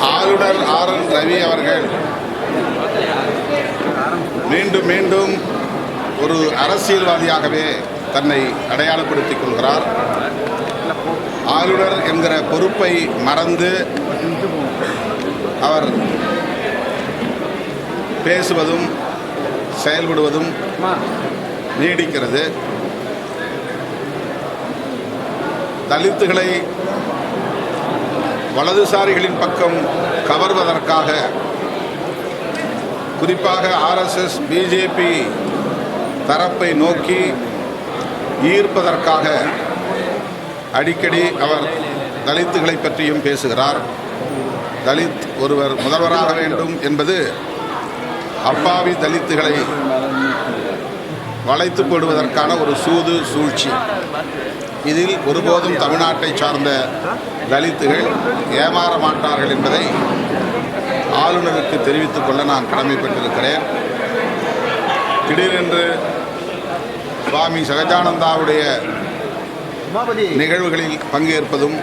ஆளுநர் R N Ravi அவர்கள். மீண்டும் மீண்டும் ஒரு அரசியல்வாதியாகவே தன்னை அடையாளப்படுத்திக் கொள்கிறார். ஆளுநர் என்கிற பொறுப்பை மறந்து அவர் பேசுவதும் செயல்படுவதும் நீடிக்கிறது. தலித்துகளை வலதுசாரிகளின் பக்கம் கவர்வதற்காக குறிப்பாக ஆர்எஸ்எஸ் பிஜேபி தரப்பை நோக்கி ஈர்ப்பதற்காக அடிக்கடி அவர் தலித்துகளை பற்றியும் பேசுகிறார். தலித் ஒருவர் முதல்வராக வேண்டும் என்பது அப்பாவி தலித்துகளை வளைத்து போடுவதற்கான ஒரு சூது சூழ்ச்சி. இதில் ஒருபோதும் தமிழ்நாட்டை சார்ந்த தலித்துகள் ஏமாற மாட்டார்கள் என்பதை ஆளுநருக்கு தெரிவித்துக் கொள்ள நான் கடமைப்பட்டிருக்கிறேன் திடீரென்று சுவாமி சகஜானந்தாவுடைய நிகழ்வுகளில் பங்கேற்பதும்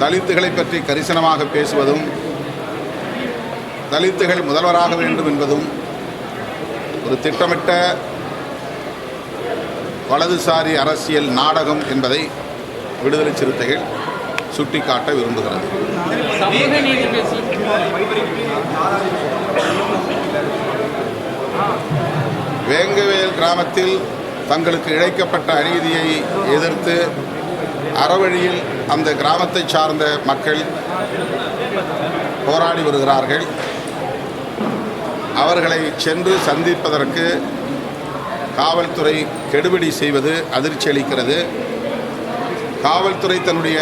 தலித்துகளை பற்றி கரிசனமாக பேசுவதும் தலித்துகள் முதல்வராக வேண்டும் என்பதும் ஒரு திட்டமிட்ட வலதுசாரி அரசியல் நாடகம் என்பதை விடுதலை சிறுத்தைகள் சுட்டிக்காட்ட விரும்புகிறது. வேங்கவேல் கிராமத்தில் தங்களுக்கு இழைக்கப்பட்ட அநீதியை எதிர்த்து அறவழியில் அந்த கிராமத்தை சார்ந்த மக்கள் போராடி வருகிறார்கள். அவர்களை சென்று சந்திப்பதற்கு காவல்துறை கெடுபிடி செய்வது அதிர்ச்சி அளிக்கிறது. காவல்துறை தன்னுடைய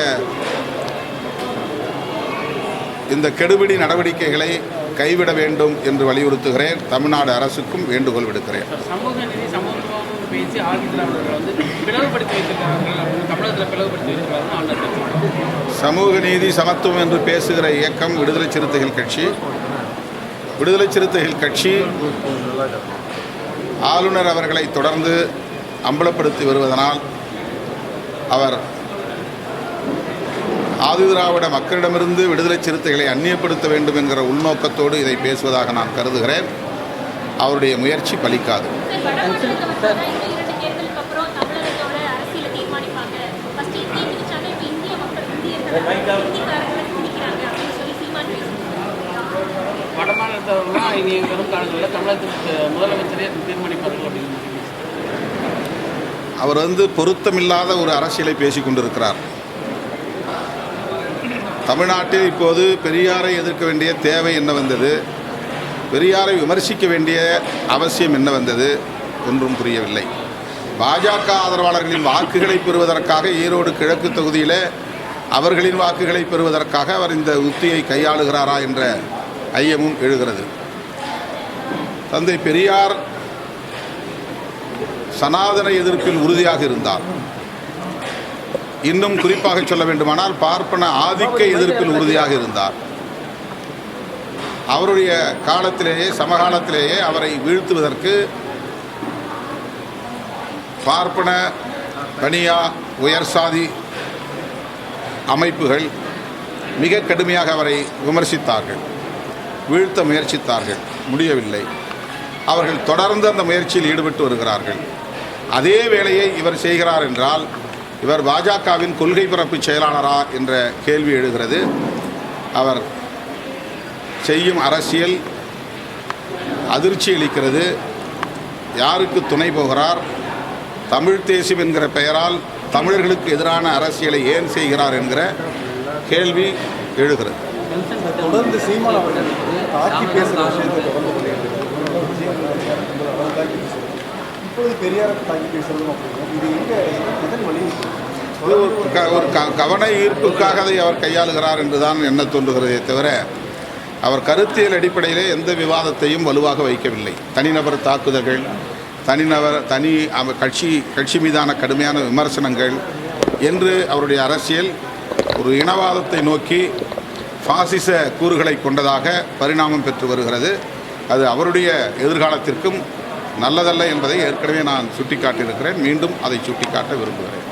இந்த கெடுபிடி நடவடிக்கைகளை கைவிட வேண்டும் என்று வலியுறுத்துகிறேன். தமிழ்நாடு அரசுக்கும் வேண்டுகோள் விடுக்கிறேன். சமூக நீதி சமத்துவம் என்று பேசுகிற இயக்கம் விடுதலை சிறுத்தைகள் கட்சி. விடுதலை சிறுத்தைகள் கட்சி ஆளுநர் அவர்களை தொடர்ந்து அம்பலப்படுத்தி வருவதனால் அவர் ஆதிதிராவிட மக்களிடமிருந்து விடுதலை சிறுத்தைகளை அந்நியப்படுத்த வேண்டும் என்கிற உள்நோக்கத்தோடு இதை பேசுவதாக நான் கருதுகிறேன். அவருடைய முயற்சி பலிக்காது. இனி வரும் காலங்களில் தமிழகத்திற்கு முதலமைச்சரே தீர்மானிப்பார்கள் அப்படின்னு அவர் வந்து பொருத்தமில்லாத ஒரு அரசியலை பேசிக் கொண்டிருக்கிறார். தமிழ்நாட்டில் இப்போது பெரியாரை எதிர்க்க வேண்டிய தேவை என்ன வந்தது? பெரியாரை விமர்சிக்க வேண்டிய அவசியம் என்ன வந்தது? ஒன்றும் புரியவில்லை. பாஜக ஆதரவாளர்களின் வாக்குகளை பெறுவதற்காக ஈரோடு கிழக்கு தொகுதியில் அவர்களின் வாக்குகளை பெறுவதற்காக அவர் இந்த உத்தியை கையாளுகிறாரா என்ற ஐயமும் எழுகிறது. தந்தை பெரியார் சனாதன எதிர்ப்பில் உறுதியாக இருந்தார். இன்னும் குறிப்பாக சொல்ல வேண்டுமானால் பார்ப்பன ஆதிக்க எதிர்ப்பில் உறுதியாக இருந்தார். அவருடைய காலத்திலேயே சமகாலத்திலேயே அவரை வீழ்த்துவதற்கு பார்ப்பன தனியா உயர் சாதி அமைப்புகள் மிக கடுமையாக அவரை விமர்சித்தார்கள் வீழ்த்த முயற்சித்தார்கள். முடியவில்லை. அவர்கள் தொடர்ந்து அந்த முயற்சியில் ஈடுபட்டு வருகிறார்கள். அதே வேளையை இவர் செய்கிறார் என்றால் இவர் பாஜகவின் கொள்கை பரப்பு செயலாளரா என்ற கேள்வி எழுகிறது. அவர் செய்யும் அரசியல் அதிர்ச்சி அளிக்கிறது. யாருக்கு துணை போகிறார்? தமிழ் தேசியம் என்கிற பெயரால் தமிழர்களுக்கு எதிரான அரசியலை ஏன் செய்கிறார் என்கிற கேள்வி எழுகிறது. தொடர்ந்து சீமான் அவர்கள் தாக்கி பேசுகிற விஷயத்தை தொடர்ந்து பண்ணிட்டு தாக்கி பேசுறது இப்பொழுது பெரியாரை தாக்கி பேசுறதும் அப்படிங்கும் இது எங்க எதன் வழி ஒரு க- ஒரு கவன ஈர்ப்புக்காக அதை அவர் கையாளுகிறார் என்றுதான் என்ன தோன்றுகிறதே தவிர அவர் கருத்தியல் அடிப்படையிலே எந்த விவாதத்தையும் வலுவாக வைக்கவில்லை. தனிநபர் தாக்குதல்கள் தனிநபர் தனி கட்சி கட்சி மீதான கடுமையான விமர்சனங்கள் என்று அவருடைய அரசியல் ஒரு இனவாதத்தை நோக்கி பாசிச கூறுகளை கொண்டதாக பரிணாமம் பெற்று வருகிறது. அது அவருடைய எதிர்காலத்திற்கும் நல்லதல்ல என்பதை ஏற்கனவே நான் சுட்டிக்காட்டியிருக்கிறேன். மீண்டும் அதை சுட்டிக்காட்ட விரும்புகிறேன்.